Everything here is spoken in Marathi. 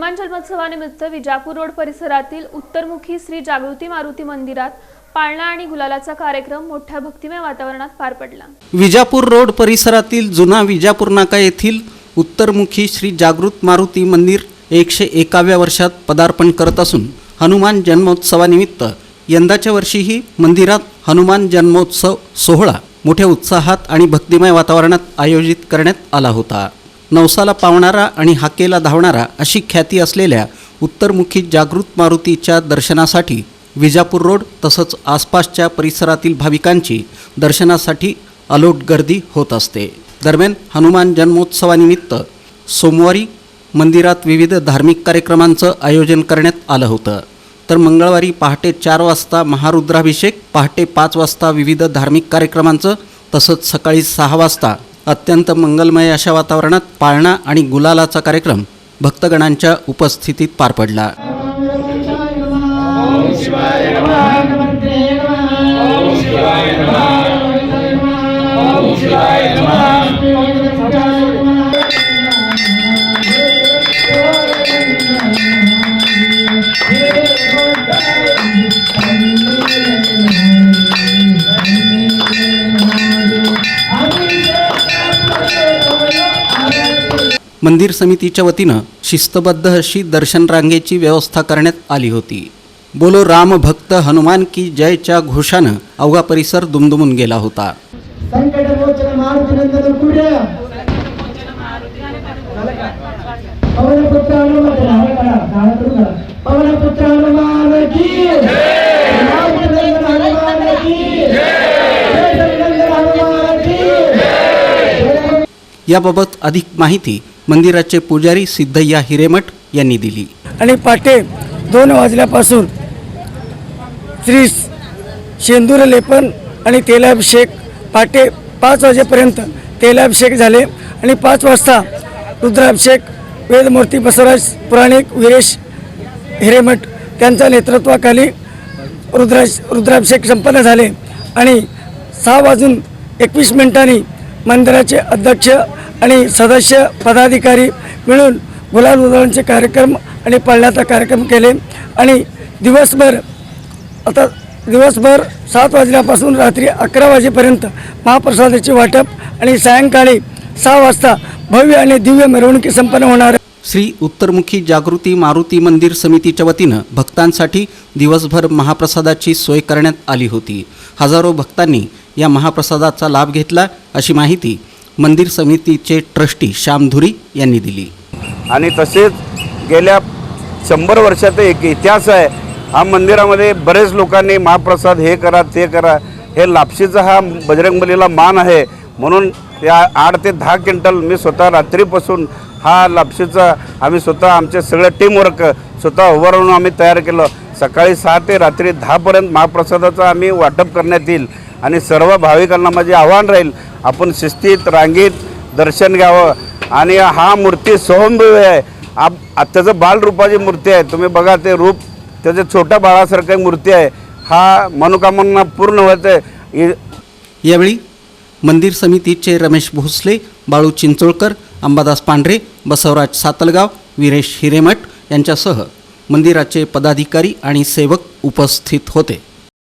हनुमान जन्मोत्सवानिमित्त विजापूर रोड परिसरातील उत्तरमुखी श्री जागृती मारुती मंदिरात पाळणा आणि गुलालाचा कार्यक्रम मोठ्या भक्तिमय वातावरणात पार पडला. विजापूर रोड परिसरातील जुना विजापूर नाका येथील उत्तरमुखी श्री जागृत मारुती मंदिर एकशे एकाव्या वर्षात पदार्पण करत असून हनुमान जन्मोत्सवानिमित्त यंदाच्या वर्षीही मंदिरात हनुमान जन्मोत्सव सोहळा मोठ्या उत्साहात आणि भक्तिमय वातावरणात आयोजित करण्यात आला होता. नवसाला पावणारा आणि हाकेला धावणारा अशी ख्याती असलेल्या उत्तरमुखी जागृत मारुतीच्या दर्शनासाठी विजापूर रोड तसंच आसपासच्या परिसरातील भाविकांची दर्शनासाठी अलोट गर्दी होत असते. दरम्यान हनुमान जन्मोत्सवानिमित्त सोमवारी मंदिरात विविध धार्मिक कार्यक्रमांचं आयोजन करण्यात आलं होतं. तर मंगळवारी पहाटे चार वाजता महारुद्राभिषेक पहाटे पाच वाजता विविध धार्मिक कार्यक्रमांचं तसंच सकाळी सहा वाजता अत्यंत मंगलमय अशा वातावरणात पाळणा आणि गुलालाचा कार्यक्रम भक्तगणांच्या उपस्थितीत पार पडला. मंदिर समितीच्या वतीनं शिस्तबद्ध अशी दर्शन रांगेची व्यवस्था करण्यात आली होती बोलो राम भक्त हनुमान की जयच्या घोषानं अवघा परिसर दुमदुमून गेला होता याबाबत अधिक माहिती मंदिराचे पुजारी सिद्धय्या हिरेमठ यांनी दिली. आणि पहाटे दोन वाजल्यापासून श्री शेंदूर लेपन आणि तेलाभिषेक पहाटे पाच वाजेपर्यंत तेलाभिषेक झाले आणि पाच वाजता रुद्राभिषेक वेदमूर्ती बसवराज पुराणिक वीरेश हिरेमठ त्यांच्या नेतृत्वाखाली रुद्रा रुद्राभिषेक संपन्न झाले आणि सहा वाजून एकवीस मिनिटांनी मंदिराचे अध्यक्ष आणि सदस्य पदाधिकारी मिळून गुलाल उधळणचे कार्यक्रम आणि पाळण्याचा कार्यक्रम केले. आणि दिवसभर आता दिवसभर सात वाजल्यापासून रात्री अकरा वाजेपर्यंत महाप्रसादाचे वाटप आणि सायंकाळी सहा वाजता भव्य आणि दिव्य मिरवणुकी संपन्न होणार. श्री उत्तरमुखी जागृती मारुती मंदिर समितीच्या वतीनं भक्तांसाठी दिवसभर महाप्रसादाची सोय करण्यात आली होती. हजारो भक्तांनी या महाप्रसादाचा लाभ घेतला अशी माहिती मंदिर समितीचे ट्रस्टी श्याम धुरी यांनी दिली. आणि तसेच गेल्या शंभर वर्षाचा एक इतिहास आहे. हा मंदिरामध्ये बरेच लोकांनी महाप्रसाद हे करा ते करा. हे लापशीचा हा बजरंगबलीला मान आहे. म्हणून या आठ ते दहा क्विंटल मी स्वतः रात्रीपासून हा लापशीचा आम्ही स्वतः आमचे सगळं टीमवर्क स्वतः उभं राहून आम्ही तयार केलं. सकाळी सहा ते रात्री दहापर्यंत महाप्रसादाचं आम्ही वाटप करण्यात येईल आणि सर्व भाविकांना माझे आव्हान राहील. आपण शिस्तीत रांगीत दर्शन घ्यावं. आणि हा मूर्ती स्वयंभूवी आहे. आप आ- त्याचं बालरूपाची मूर्ती आहे. तुम्ही बघा ते रूप त्याचं छोट्या बाळासारखं एक मूर्ती आहे. हा मनोकामना पूर्ण होत आहे. यावेळी मंदिर समितीचे रमेश भोसले बाळू चिंचोळकर अंबादास पांढरे बसवराज सातलगाव वीरेश हिरेमठ यांच्यासह मंदिराचे पदाधिकारी आणि सेवक उपस्थित होते.